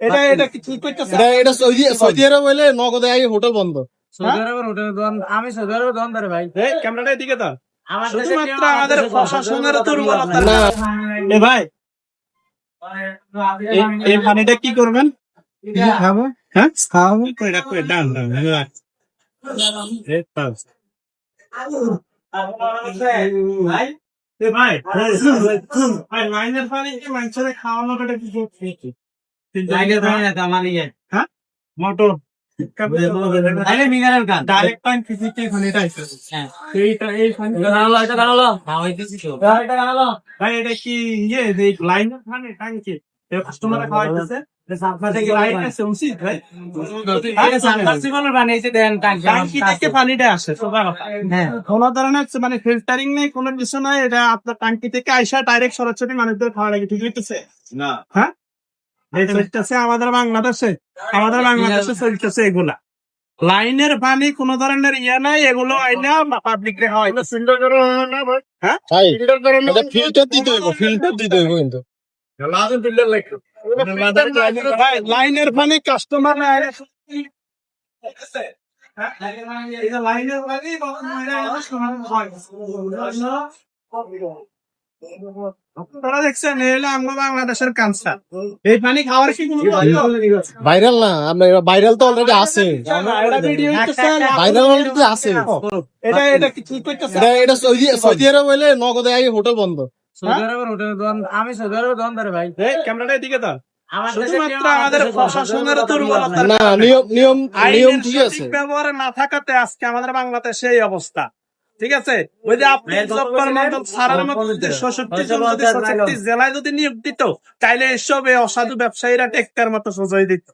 এটা এটা কি ঠিক করতেছে? এটা এটা সৌদি সৌদি আরব হইলে নগদে আই হোটেল বন্ধ। সৌদি আরবের হোটেলে দোকান আমি সৌদি আরবের ভাই। এই ক্যামেরাটা এদিকে দাও। শুধুমাত্র আমাদের আমাদের প্রশাসনের দুর্বলতা না। এ ভাই এই- এই পানিটা কি করবেন? খাব। হ্যাঁ? কই ডান ডান পাস। ভাই এ ভাই ভাই লাইনের পানি কি মানুষের খাওয়ানো এটা কি কি মোটর। তাইলে মিনারেল গান। ডাইরেক্ট পানি ফিজিক্যাল হ্যাঁ। এইটা এই পানি গানালো, এটা গানালো। হ্যাঁ, হইতেছি তো। হ্যাঁ, এটা গানালো। ভাই এটা কি ইয়ে টাঙ্কি কাস্টমার খাওয়াইতেছে। এটা হ্যাঁ। কোন ধরনের মানে ফিল্টারিং নেই কোনো কিছু নাই এটা আপনার টাঙ্কি থেকে আইসা ডাইরেক্ট সরাসরি মানুষদের খাওয়া লাগে ঠিক হইতেছে? না। হ্যাঁ? এই চলতেছে আমাদের বাংলাদেশে আমাদের বাংলাদেশে চলতেছে এগুলা লাইনের পানি কোন ধরনের ইয়ে নাই এগুলো আইনা পাবলিক রে হয় ফিল্টার করা না ভাই হ্যাঁ ফিল্টার করা এটা ফিল্টার দিতে হইব ফিল্টার দিতে হইব কিন্তু লাইনের পানি কাস্টমার না আইলে লাইনের পানি আপনারা দেখছেন এই আমরা বাংলাদেশের কাঁচা এই পানি খাওয়ার কি কোনো ভাইরাল না আপনার ভাইরাল তো অলরেডি আছে। ভাইরাল অলরেডি আছে। এটা এটা কি ঠিক করতেছে এটা এটা সৌদি সৌদি আরব হইলে নগদে আই হোটেল বন্ধ। সৌদি আরবের হোটেলে আমি সৌদি আরবের ভাই। ক্যামেরাটা এদিকে দাও। নিয়ম নিয়ম নিয়ম ঠিক আছে। ব্যবহারে না থাকাতে আজকে আমাদের বাংলাদেশে এই অবস্থা। ঠিক আছে? ওই যে আপনি জব্বার মন্ডল সারার মধ্যে ষষ্ঠটি জন যদি জেলায় যদি নিয়োগ দিত তাইলে এসব অসাধু ব্যবসায়ীরা টেক্কার মতো সোজাই দিত।